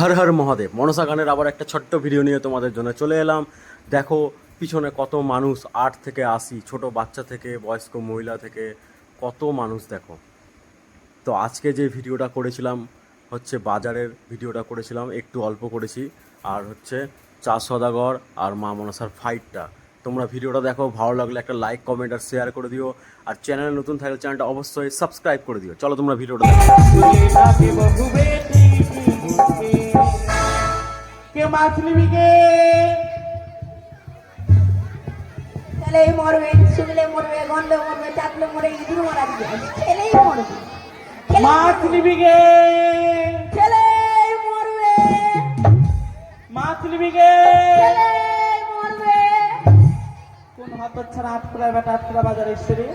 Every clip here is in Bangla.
হর হর মহাদেব, মনসা গানের আবার একটা ছোট্ট ভিডিও নিয়ে তোমাদের জন্য চলে এলাম। দেখো, পিছনে কত মানুষ, আট থেকে আশি, ছোট বাচ্চা থেকে, বয়স্ক মহিলা থেকে, কত মানুষ দেখো। তো আজকে যে ভিডিওটা করেছিলাম হচ্ছে বাজারের ভিডিওটা করেছিলাম একটু অল্প করেছি। আর হচ্ছে চা সদাগর আর মা মনসার ফাইটটা তোমরা ভিডিওটা দেখো ভালো লাগলে একটা লাইক কমেন্ট আর শেয়ার করে দিও। আর চ্যানেলে নতুন থাকলে চ্যানেলটা অবশ্যই সাবস্ক্রাইব করে দিও। চলো তোমরা ভিডিওটা। কে মাছ নিবি কে? ছেলেই মরবে শুকলে মরবে গন্ধে মরবে চাকলে মরে ইঁদুর মারা দিবে। ছেলেই মরবে। মাছ। নিবি কে ছেলেই মরবে। মাছ নিবি ছেলেই মরবে। কোন হাত ছাড়া আটকুলা বেটা আটকুলা বাজার এসছে রে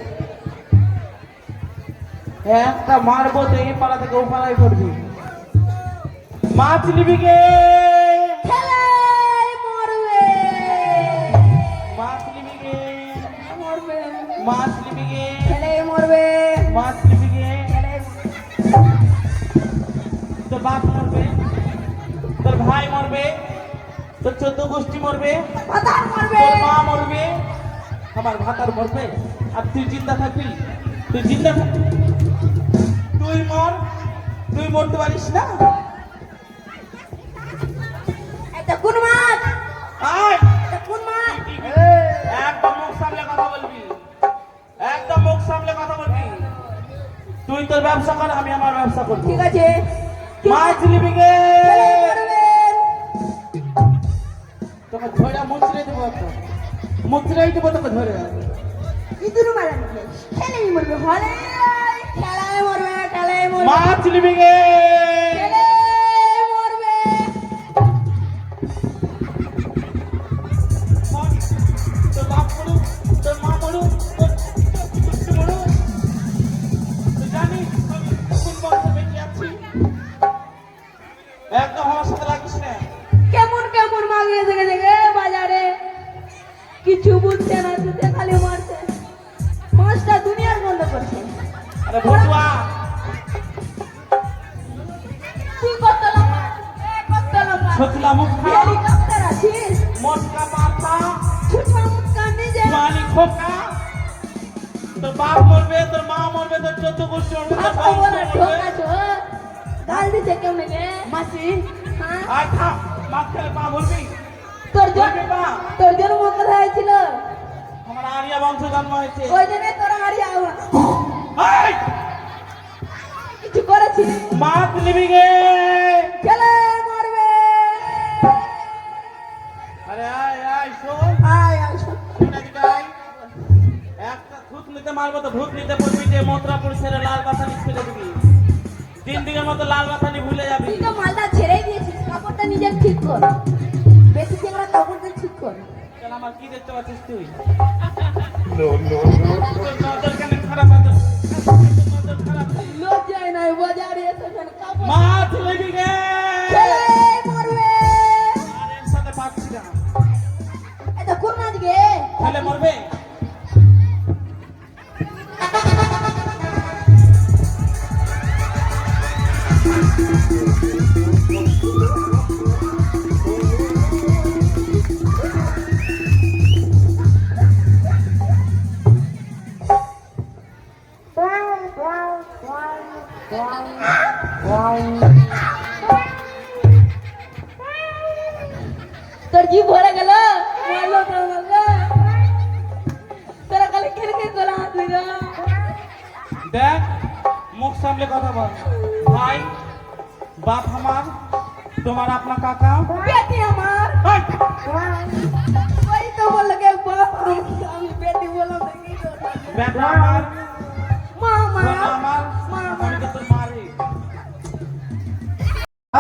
একটা মারবো তো এই পাড়া থেকে ও করবি মাছ নিবি মরবে। মাছ নিবি মরবে। মাছ নিবি মরবে। মাছ ভাই মরবে তোর চোদ্দ গোষ্ঠী মরবে পাতার মরবে। তোর মা মরবে আমার ভাতার মরবে আর তুই জিন্দা থাকবি? তুই জিন্দা থাকবি তুই মর তুই মরতে পারিস না। এটা কোন মাছ? আয়। এটা কোন মাছ? একদম মুখ সামলে কথা বলবি। একদম মুখ সামলে কথা বলবি। তুই তোর ব্যবসা কর আমি আমার ব্যবসা করব। ঠিক আছে। মাছ নিবি গে। একটা মুচড়েই দেবো তোকে ধরে ইঁদুর মারান খেলেই মরবে হলে খেলায় মরবে খেলায় মরবে। মাছ নিবি আরিয়া বংশ জন্ম হয়েছে। ওই জন্য তোর হারিয়ে এই! কিছু করেছিস? মাছ নিবি গে। ছেলে মরবে। আরে আয় আয় শোন। আয় আয় শোন। একটা ভূত নিতে মারবো তো ভূত নিতে পড়বি যে মথুরাপুর ছেড়ে লাল বাথানি ছেড়ে দিবি। তিন দিনের মতো লাল বাথানি ভুলে যাবি। তুই তো মালটা ছেড়েই দিয়েছিস কাপড়টা নিজের ঠিক কর। আমার কি দেখতে পাচ্ছিস তুই? তোর নজর কেন খারাপ আছে নজর খারাপ লজ্জায় নাই বাজারে এসে কেন কাপড় মাছ নিবি গে। ছেলে মরবে। আর এর সাথে পাচ্ছি না। এটা কোন মাছ গে মরবে?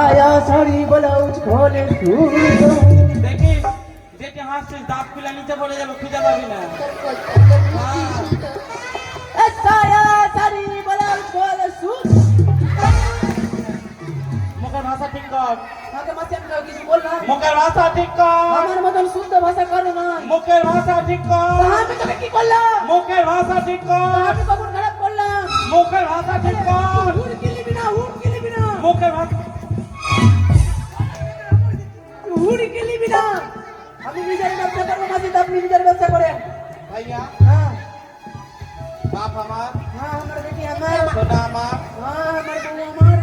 আয়া শাড়ি ব্লাউজ খোলে দেখি যেটি হাসছিস দাঁত খুলে নিচে পড়ে যাবে খুঁজে পাবি না। মুখের ভাষা ঠিক কর। মুখের ভাষা ঠিক কর। আমার মতন শুদ্ধ ভাষা করো না মুখের ভাষা ঠিক কর। আমি তোকে কি বললাম মুখের ভাষা ঠিক কর। আমি কখন খারাপ করলাম? মুখের ভাষা ঠিক না। মুখের ভাষা হুড় কিলিবি না আমি নিজের ব্যবসা করব মাঝে আপনি নিজের ব্যবসা করেন। ভাইয়া হ্যাঁ। বাপ আমার হ্যাঁ আমার বেটি আমার। সোনা আমার। হ্যাঁ আমার বউ আমার।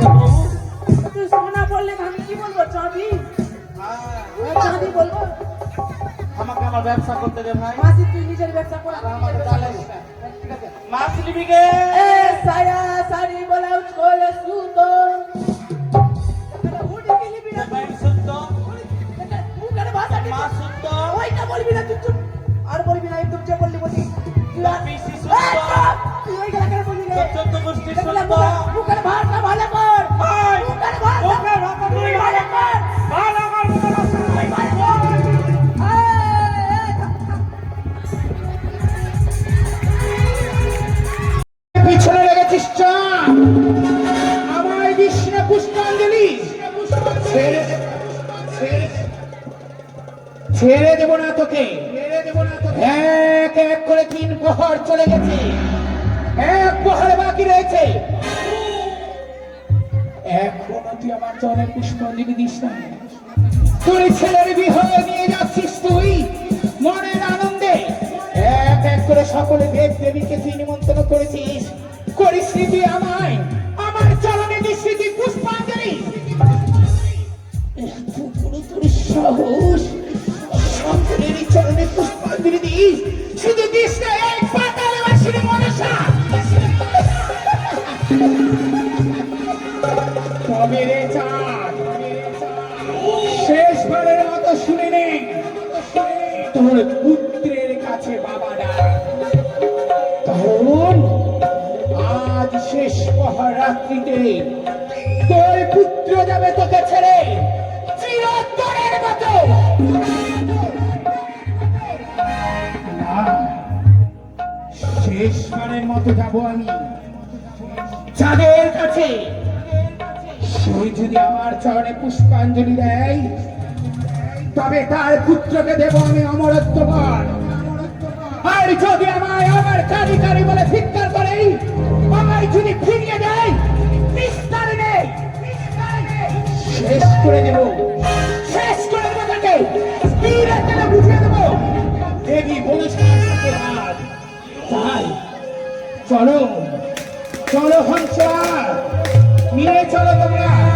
বউ। তুই সোনা বললে আমি কি বলব চাঁদি হ্যাঁ, চাঁদি বলব। আমাকে আমার ব্যবসা করতে দে ভাই। মাসি তুই নিজের ব্যবসা কর। আর আমি আমাকে মাছ নিবি গে। এ সায়া সারি ব্লাউজ সুতো। ওইটা বলবি না তুই চুপ। আর বলবি না একদম যে বললি বলি তুই ওই গেলা কেন বলবি রে? চোদ্দ গোষ্ঠী দেখলে মুখের- ভাষা ভালো কর। মুখের ভাষা তুই ভালো কর। ভালো কর তুই ভালো কর। এই, এই, পিছনে লেগেছিস চাপ আমায় দিস পুষ্পাঞ্জলি। ছেড়ে দেবো না তোকে। এক এক করে তিন প্রহর চলে গেছে। এক প্রহর বাকি রয়েছে। এখনও তুই আমার চরণে পুষ্পাঞ্জলি দিস না। তোর ছেলের বিহয়ে নিয়ে যাচ্ছিস তুই মনের আনন্দে। এক এক করে সকলে দেব দেবীকে তুই নিমন্ত্রণ করেছিস। করিস দিস শুধু দিস না চাঁদ শেষবারের মতো শুনে নে তোর পুত্রের কাছে বাবা ডাক কারণ আজ শেষ মহারাত্রিতে মতো যাব আমি। কাছে। সে যদি আমার চরণে পুষ্পাঞ্জলি দেয়, তবে তার পুত্রকে দেব আমি অমরত্ব বর। আর যদি আমায় আমার কারি কারি বলে ধিক্কার করে, আমায় যদি ফিরিয়ে দেয়, নিস্তার নেই। শেষ করে দেব। চলো হংসার নিয়ে চলো তোমরা।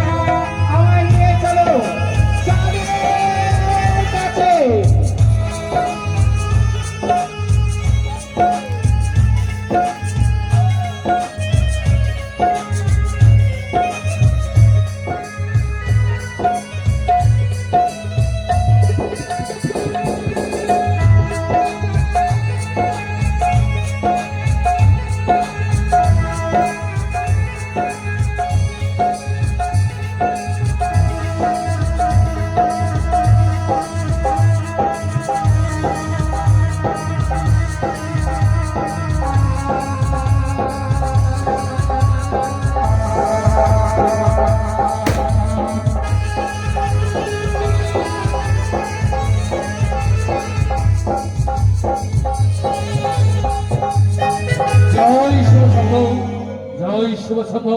শম্ভ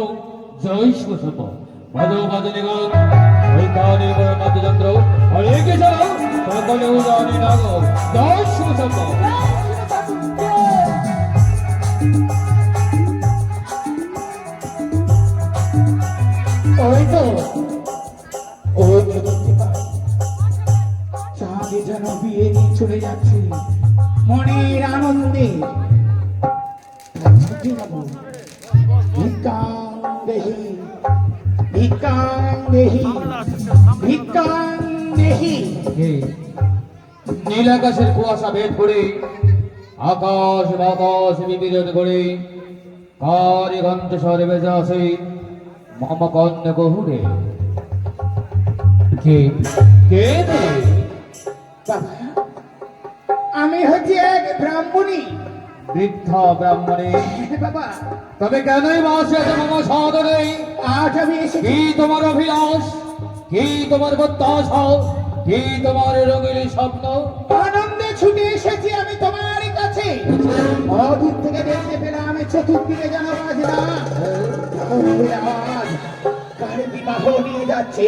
জয় শুভ শম্ভ মাধব মাদনী গান ঐকানি বড় মাদযন্ত্র অনেকে যারা সকলে উদানি নাগ জয় শুভ শম্ভ নীল আকাশের কুয়াশা ভেদ করে আকাশ বাতাস বিবিরণ করে কারি গন্ধ স্বরে বেজা আসে মম কন্য গহুরে। কে? কে আমি হচ্ছি এক ব্রাহ্মণী। বৃদ্ধা ব্রাহ্মণে। হ্যাঁ বাবা। তবে কেনই মাসে মম সাদরে আজ আমি কি তোমার অভিলাষ? কি তোমার প্রত্যাশা? কি তোমার রঙিনী স্বপ্ন? আনন্দে ছুটে এসেছি আমি তোমার কাছে। অদূর থেকে দেখতে পেলাম চতুর্দিকে যেন বাজনা। কার বিবাহ নিয়ে যাচ্ছে?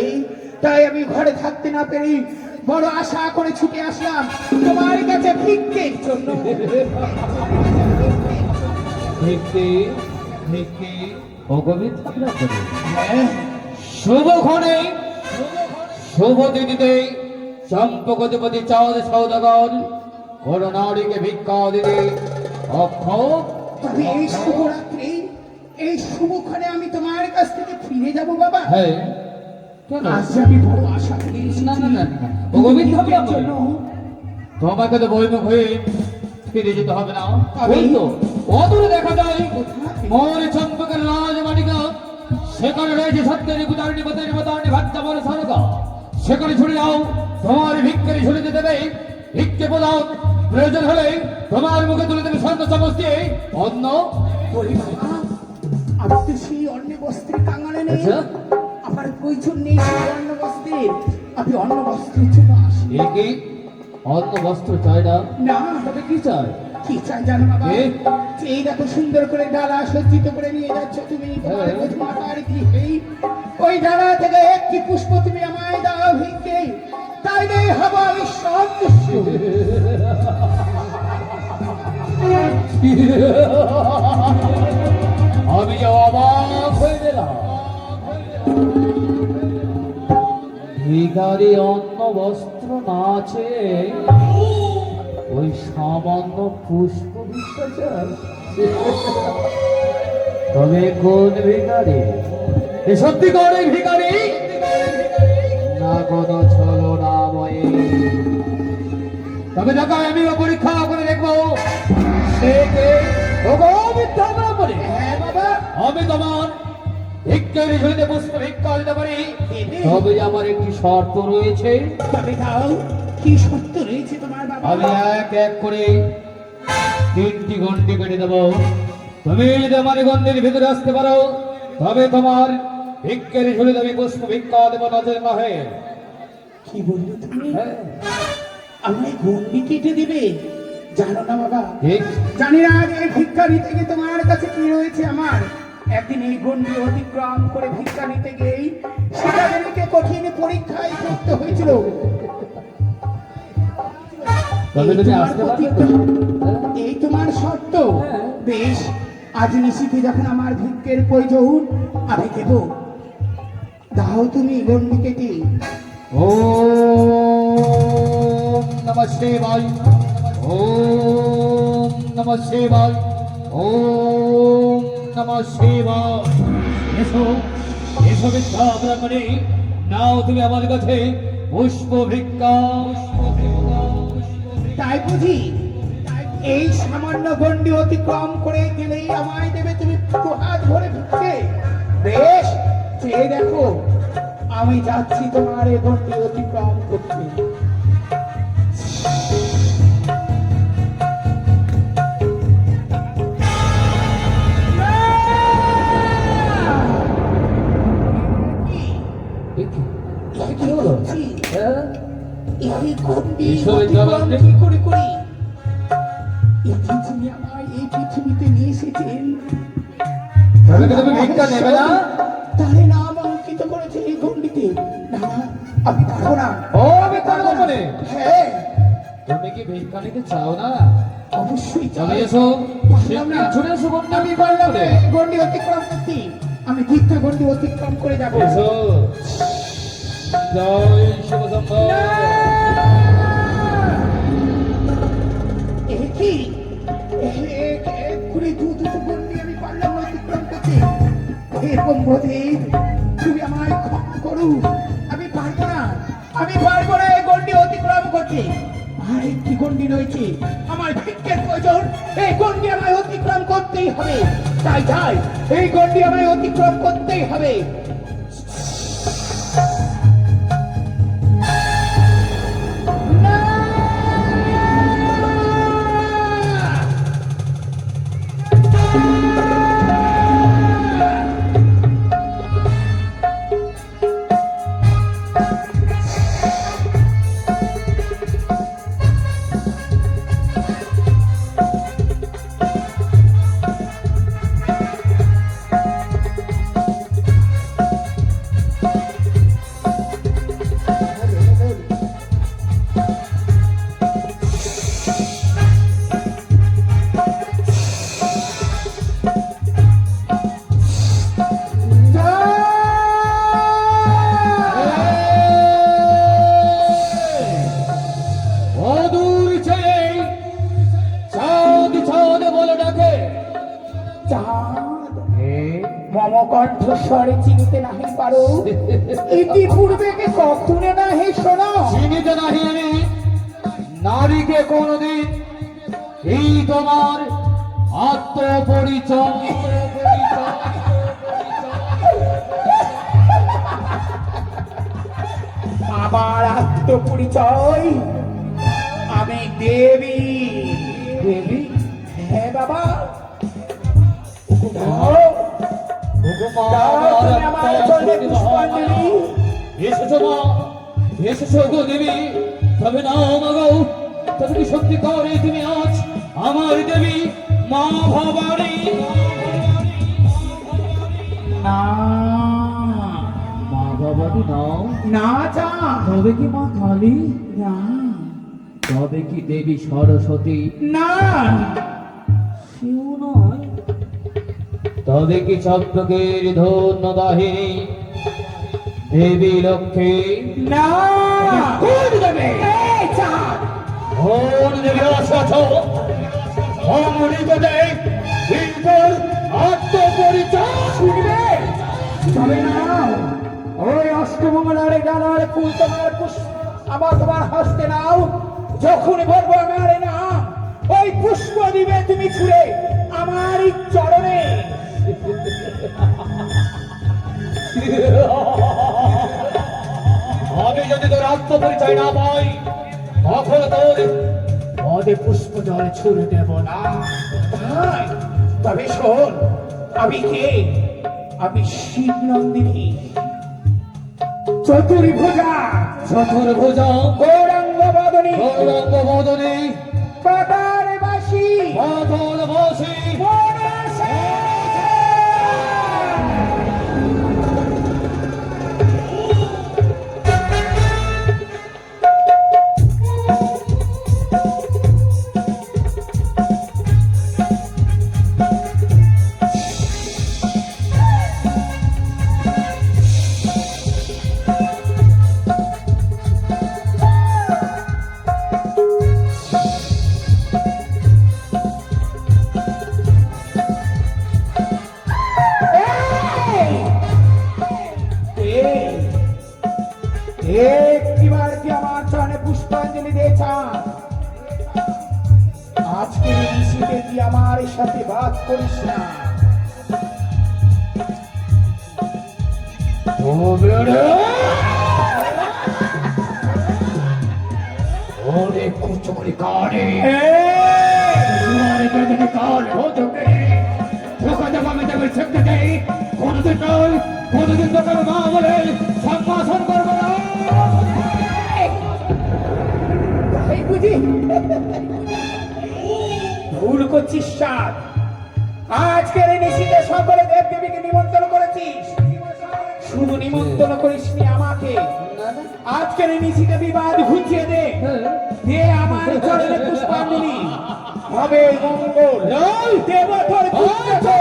তাই আমি ঘরে থাকতে না পেরে বড় আশা করে ছুটে আসলাম তোমার কাছে ভিক্ষের জন্য। ভিত্তি ভিত্তি অগমিত হ্যাঁ, শুভক্ষণে শুভ দিদিতে চম্পকতিপতি চাঁদ সৌদাগর করোনারীকে ভিক্ষা দিতে অক্ষম। তবে এই শুভরাত্রি এই শুভক্ষণে আমি তোমার কাছ থেকে ফিরে যাব বাবা। হ্যাঁ। কেন? তোমাকে তো বৈমুখ হয়ে ফিরে যেতে হবে না। অদূরে দেখা যায় মোর চম্পকের রাজবাটিকা সেখানে রয়েছে সত্যের কুতারণী পতের মতারণী ভাত্যাবর সরকা সেখানে ছুটে যাও তোমার ভিক্ষারি ঝুলিতে দেবে ভিক্ষে প্রদান প্রয়োজন হলে তোমার মুখে তুলে দেবে চামচ দিয়ে। অন্য আমি তো সেই অন্ন বস্ত্রের কাঙালে নেই। আচ্ছা। আমার প্রয়োজন নেই সেই অন্ন বস্ত্রের। আমি অন্ন বস্ত্রের জন্য আসি অন্য বস্ত্র চাই না। না। তবে কি চাই? কি চাই জানো বাবা এই এত সুন্দর করে ডালা সজ্জিত করে নিয়ে যাচ্ছ তুমি তোমার হ্যাঁ। প্রথমাকার গৃহে ওই ডালা থেকে একটি পুষ্প তুমি আমায় দাও ভিক্ষে। তাইলে হব আমি সন্তুষ্ট আমি যে অবাক হয়ে গেলাম। ভিখারি অন্য বস্ত্র না আছে ওই সামান্য পুষ্প তবে কোন ভিখারি? এ সত্যি করে ভিখারি? না কোনো ছলো নাময়ে তবে দেখা আমিও পরীক্ষা করে দেখব। সে কে? ওগো মিথ্যা না বলে। হ্যাঁ আমি তোমার ভিক্ষের ঝুলিতে পুষ্প ভিক্ষা দিতে পারি? তবে আমার একটি শর্ত রয়েছে। তবে কি সত্য রয়েছে তোমার বাবা? আমি এক এক করে তিনটি ঘন্টি কেটে দেবো। তুমি যদি আমার গন্ডির ভিতরে আসতে পারো তবে তোমার ভিক্ষের ঝুলিতে আমি পুষ্প ভিক্ষা দেবো নজর নহে কি বলল তুমি? হ্যাঁ, আমায় গন্ডি কেটে দিবে? জানো না বাবা। জানি না এই ভিক্ষা নিতে গিয়ে তোমার কাছে কি রয়েছে আমার। একদিন এই গন্ডি অতিক্রম করে ভিক্ষা নিতে গিয়েই সীতাদেবীকে কঠিন পরীক্ষায় করতে হয়েছিল। এই তোমার শর্ত। বেশ আজ নিশিতে যখন আমার ভিক্ষের প্রয়োজন আমি দেব দাও তুমি গন্ডি কেটে ওম নমঃ শিবায়। ওম নমঃ শিবায়। ওম নমঃ শিবায়। এসো এসো ভিক্ষা ব্রাহ্মণী নাও তুমি আমার কাছে পুষ্প ভিক্ষা। তাই বুঝি এই সামান্য গন্ডি অতিক্রম করে গেলেই আমায় দেবে তুমি হাত ভরে ভিক্ষে বেশ চেয়ে দেখো আমি যাচ্ছি তোমার এই গন্ডি অতিক্রম করতে কি? কি হলো? হ্যাঁ? এই ঈশ্বরের অতিক্রম কি করে করি। এই পৃথিবী আমায় এই পৃথিবীতে নিয়ে এসেছেন তবে কি তুমি ভিক্ষা নেবে না? তাহলে নাম অঙ্কিত করেছে এই গন্ডিতে না না আমি পারব না। ও ভিক্ষা ব্রাহ্মণী হ্যাঁ। তুমি কি ভিক্ষা নিতে চাও না? অবশ্যই চলে এসো। পারলাম ছুটে এসো বন্ধু আমি পারলাম গন্ডি অতিক্রম করতে আমি দ্বিতীয় গন্ডি অতিক্রম করে যাব। এসো। জয় শিব শম্ভু আমি পারলাম না আমি পারব না। আমি পারব না এই গন্ডি অতিক্রম করতে। আর একটি গন্ডি রয়েছে। আমার প্রয়োজন। এই গন্ডি আমায় অতিক্রম করতেই হবে। তাই যাই এই গন্ডি আমায় অতিক্রম করতেই হবে। আমার আত্মপরিচয় আমি দেবী। দেবী? হ্যাঁ বাবা। দেবী। তবে না মাগো তবে কি সত্যি করে তুমি আজ আমার দেবী মা ভবানী? না। ভবানী নাও না যা। তবে কি মা কালী? না। তবে কি দেবী সরস্বতী? না। সেও নয়। তবে কি চক্রকের ধন্য দাহিনী দেবী লক্ষ্মী? না। ফুল তোমার পুষ্প আমার তোমার হস্তে নাও যখন বলব আমার ওই পুষ্প দিবে তুমি ছুড়ে আমার এই চরণে। আমি যদি তোর আত্মপরিচয় না পাই তখন তোর পদে পুষ্প জল ছুড়ে দেব না। তাই? তবে শোন আমি কে? আমি শিব নন্দিনী চতুর্ভুজা। চতুর্ভুজ। গৌরাঙ্গ বদনী গৌরাঙ্গ মদনী ভুল করছিস আজকের এই নিশীতে সকলে দেব দেবীকে নিমন্ত্রণ করেছিস। নিমন্ত্রণ করিসনি আমাকে। আজকের নিশীতে বিবাদ ঘুচিয়ে দে। দে আমার চরণে পুষ্পাঞ্জলি। হবে মঙ্গল। দেব তোর পুত্রকে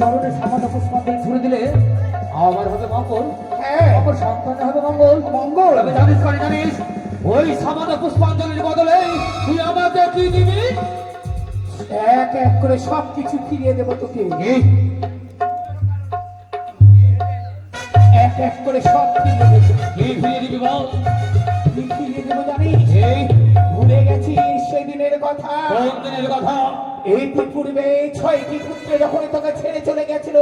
চরণে সামান্য পুষ্পাঞ্জলি ছুড়ে দিলে আমার হবে মঙ্গল। হ্যাঁ। আমার সন্তানের হবে মঙ্গল। মঙ্গল। তবে জানিস জানিস ওই সামান্য পুষ্পাঞ্জলির বদলে তুই আমাকে কি দিবি? এক এক করে সব কিছু ফিরিয়ে দেবো তোকে। এক এক করে সব ফিরিয়ে দেবো। কি ফিরিয়ে দিবি বল? কি ফিরিয়ে দেবো জানিস? ভুলে গেছিস সেদিনের কথা? কোন দিনের কথা? এই পূর্বে ছয়টি পুত্র যখন তোকে ছেড়ে চলে গেছিল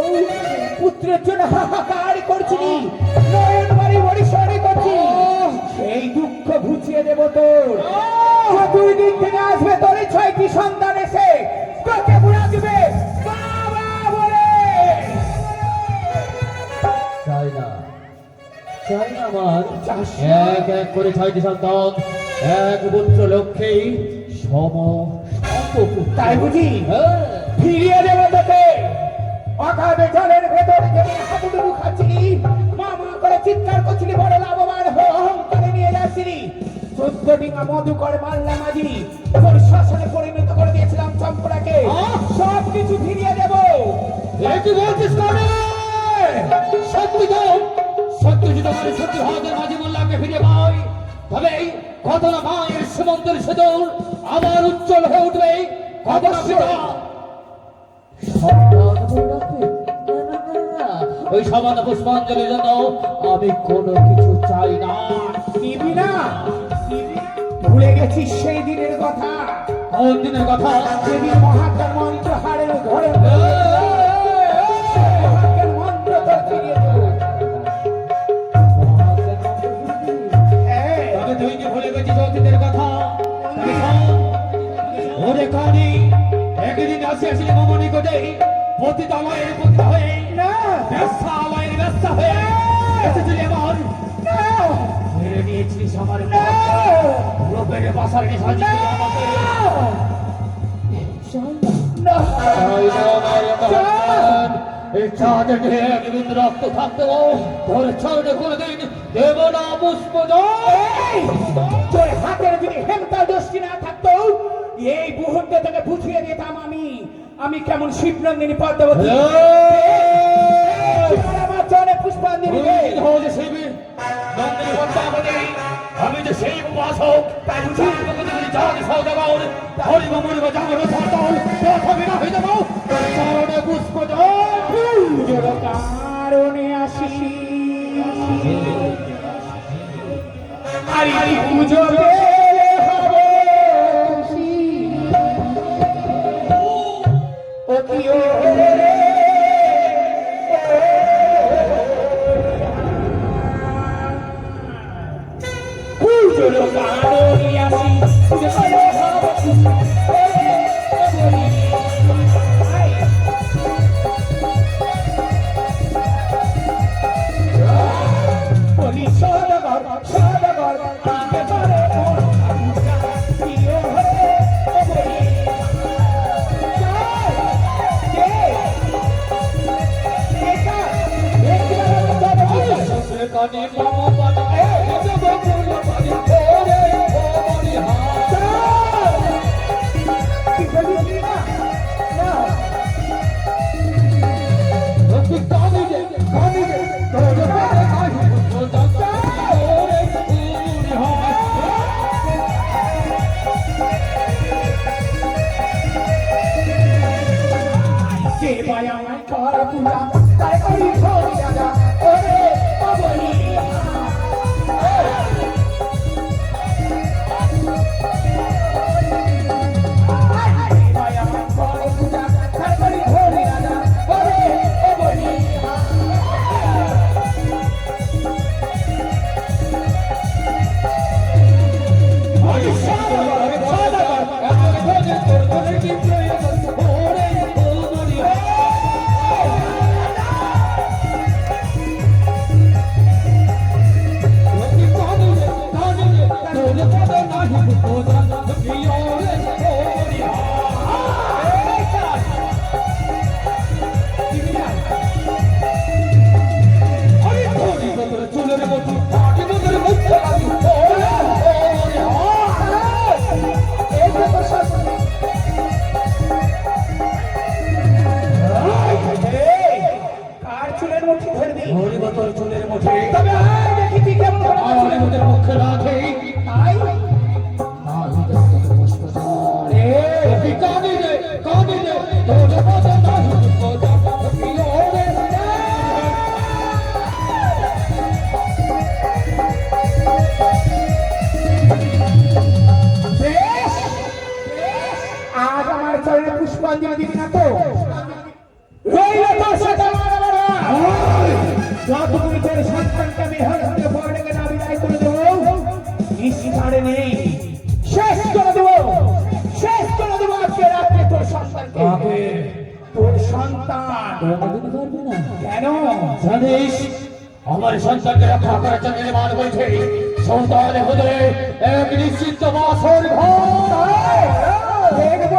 পুত্রের জন্য হাহাকার করছিলি নয়ন বাড়ি বরিশারে করছি সেই দুঃখ ঘুচিয়ে দেব তোর। দুই দিন থেকে আসবে তোর ছয়টি সন্তান এসে আমার? এক এক করে ছয়টি সন্তান। এক পুত্র লক্ষ্যেই সম তাই বুঝি? হ্যাঁ। ফিরিয়ে দেবো তোকে। অগাধ জলের ভেতরে যে হাবুডুবু খাচ্ছিলি। মা মা করে চিৎকার করছিলি বড় লাভবান হয়ে অহংকারে নিয়ে যাচ্ছিলি। চোদ্দ ডিঙা মধুকর মাল্লা মাঝি তোর শাসনে পরিণত করে দিয়েছিলাম চম্পরাকে সব কিছু ফিরিয়ে দেবো। এ কি বলছিস সত্যি তো? হাতের মাঝে মোল্লাকে ফিরে পাই। তবে ঘটনা মায়ের সীমন্তের সেতুর আবার উজ্জ্বল হয়ে উঠবে ওই সামান্য পুষ্পাঞ্জলির জন্য আমি কোনো কিছু চাই না। নিবি না ভুলে গেছিস সেই দিনের কথা। কোন দিনের কথা? যেদিন মহাকার মন্ত্র হারের ঘরে। কানি একদিন আসি আসলে মম নিকটে পতিতালয়ের পুত্র হয়ে। ব্যবসালয়ের ব্যবসা হয়ে। এসেছিলি আমার। মেরে নিয়েছিলিস আমার। রূপের বাসার সাজিয়ে আমাকে। না। চাঁদে একদিন রক্ত থাকতো তোর ছড়ে কোনদিন দেব না পুষ্প তোর হাতের যদি এই মুহূর্তে তোকে বুঝিয়ে দিতাম আমি। আমি কেমন শিবনন্দিনী পদ্মবতী। আমার পুষ্পাঞ্জলি। আমি যে সেই উপাসক তাই বুঝি জানি সৌদাগর হরি মমুর বাজাবর সাতল প্রথমে না হয়ে যাব চরণে পুষ্প কারণে আসি আরে পুজোতে সন্তান। কেন? জানিস আমার সন্তানকে রক্ষা করার জন্য নির্মাণ করেছে সন্তান হলে এক নিশ্চিত বাসর ঘর দেখব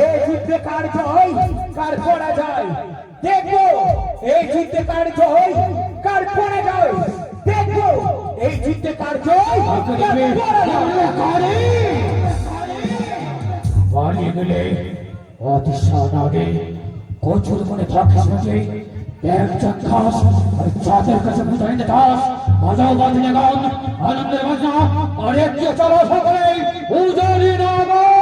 এই যুদ্ধে কার জয় কার পরা যায় দেখব এই যুদ্ধে কার জয় কার পরা যায় দেখব এই যুদ্ধে কার জয় অতি আগে কচুর মনে থাকিস নাকি এক খাস আর চাঁদের কাছে বুঝাই দে দাস। বাজাও বাজনে গান আনন্দের বাজনা আর একটি চলো সকলে উজানি নাগর